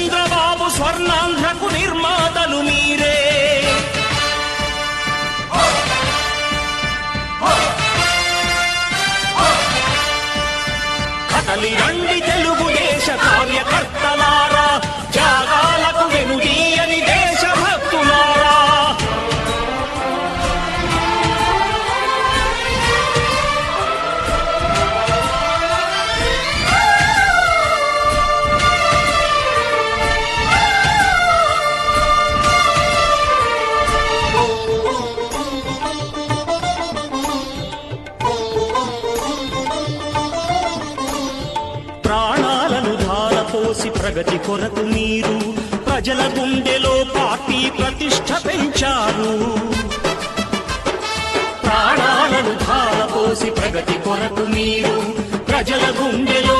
చంద్రబాబు స్వర్ణాంధ్రకు నిర్మాతలు మీరే. కదలి రండి తెలుగు ప్రగతి కొరకు మీరు ప్రజల గుండెలో పార్టీ ప్రతిష్ట పెంచారు. ప్రాణాలను ధారపోసి ప్రగతి కొరకు మీరు ప్రజల గుండెలో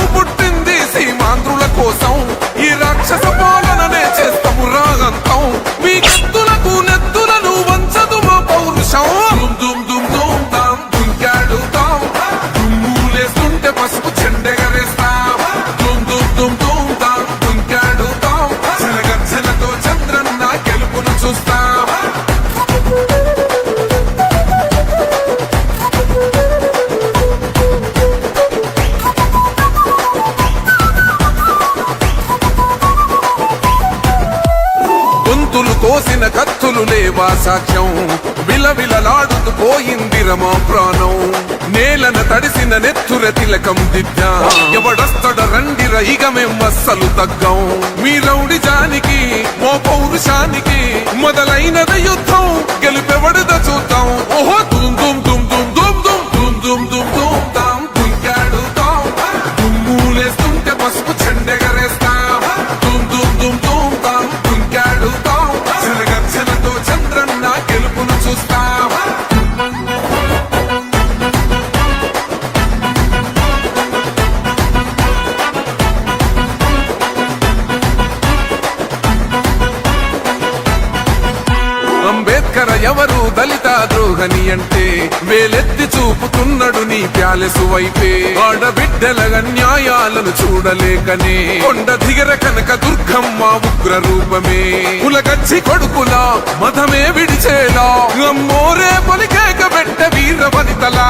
కత్తులు లేవా సాక్ష్యం విలవిలలాడుతూ పోయింది రమా ప్రాణం. నేలన తడిసిన నెత్తుర తిలకం దిద్దా ఎవడస్తడ రండిర ఇక మేం అస్సలు తగ్గం. మీ రౌడి జానికి మో పౌరుషానికి మొదలైనద యుద్ధం. గెలుపెవడద చూద్దాం. ఓహో నీ ప్యాలెసు వైపే. ఆడబిడ్డల న్యాయాలను చూడలేకనే. కొండ దిగర కనక దుర్గమ్మ ఉగ్ర రూపమే. కులగచ్చి కొడుకులా మతమే విడిచేలా. అమ్మోరే పలికేక పెట్ట వీర వనితలా.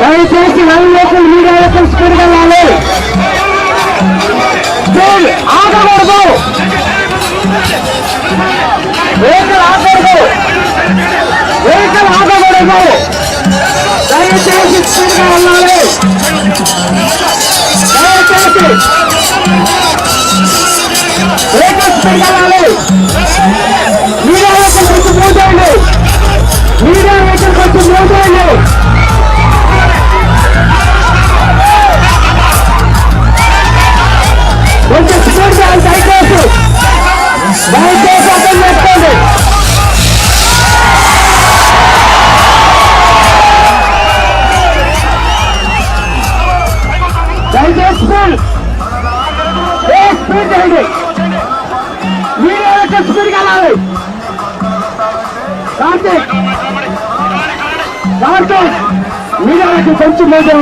దయచేసి live vehicle media vehicle speed వెళ్ళాలి ఆగకూడదు. వెహికల్ ఆగకూడదు. వెహికల్ ఆగకూడదు. దయచేసి స్పీడ్గా వెళ్ళాలి. దయచేసి వెహికల్ స్పీడ్ వెళ్ళాలి 我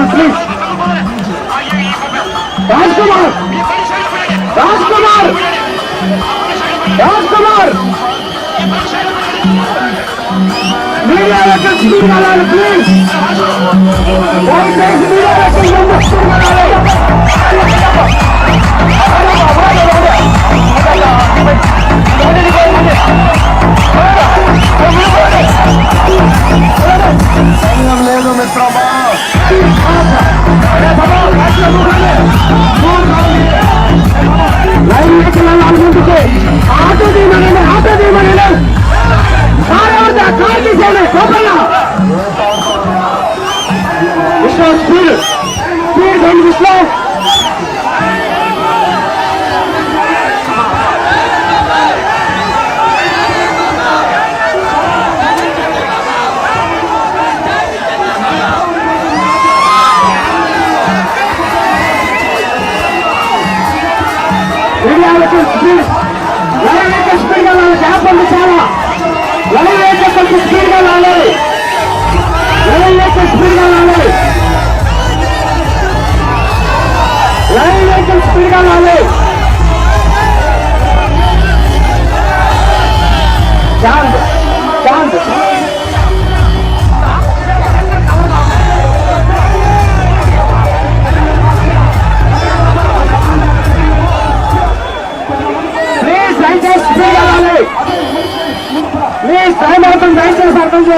Hırsız! Rahatsızlar! Rahatsızlar! Rahatsızlar! Nereye bakın kurmalar please! Ben tezgahı yapacağım bu kurmaları! Hadi baba, hadi baba! Hadi baba, hadi baba! Hadi baba, hadi baba!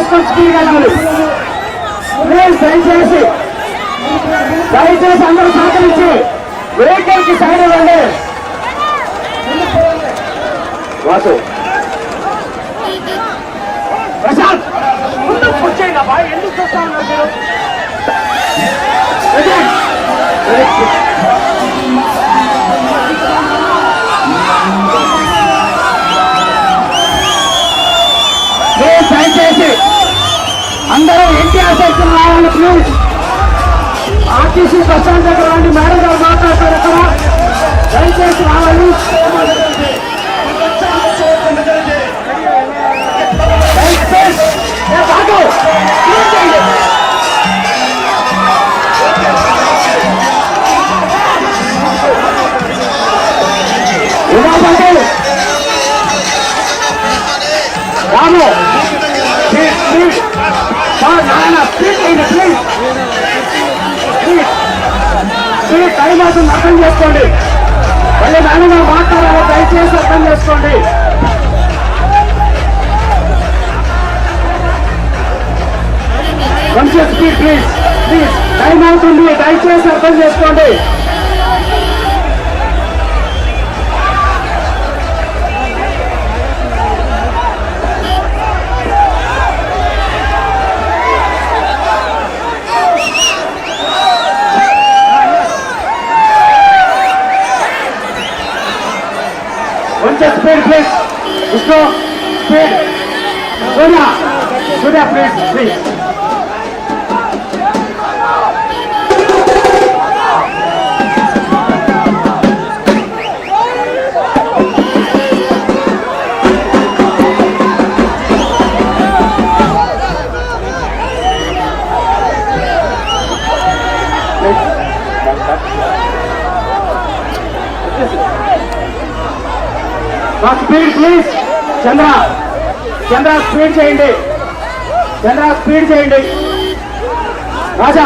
Speed వెళ్ళాలి please దయచేసి దయచేసి అందరూ సహకరించి వెహికల్కి సైడ్ ఇవ్వండి. వాసు. ప్రశాంత్. ముందు కూర్చోండి అబ్బా ఎందుకు చూస్తా ఉన్నారు మీరు? దయచేసి అందరూ ఎన్టీఆర్ సెక్షన్ రావాలి ప్లీజ్ ఆర్టీసీ బస్ స్టాండ్ దగ్గర ఉండి మేడం గారు మాట్లాడతారు అక్కడ దయచేసి రావాలి. దయచేసి. ఏ మీరు టైం అవుతుంది అర్థం చేసుకోండి. మళ్ళీ నాన్నగా మాట్లాడాలి దయచేసి అర్థం చేసుకోండి. కొంచెం స్పీడ్ ప్లీజ్ ప్లీజ్ టైం అవుతుంది దయచేసి అర్థం చేసుకోండి. కొంచెం speed please Vishnu speed Surya Surya please please మా speed please Chandra Chandra speed చేయండి. చంద్ర స్పీడ్ చేయండి. రాజా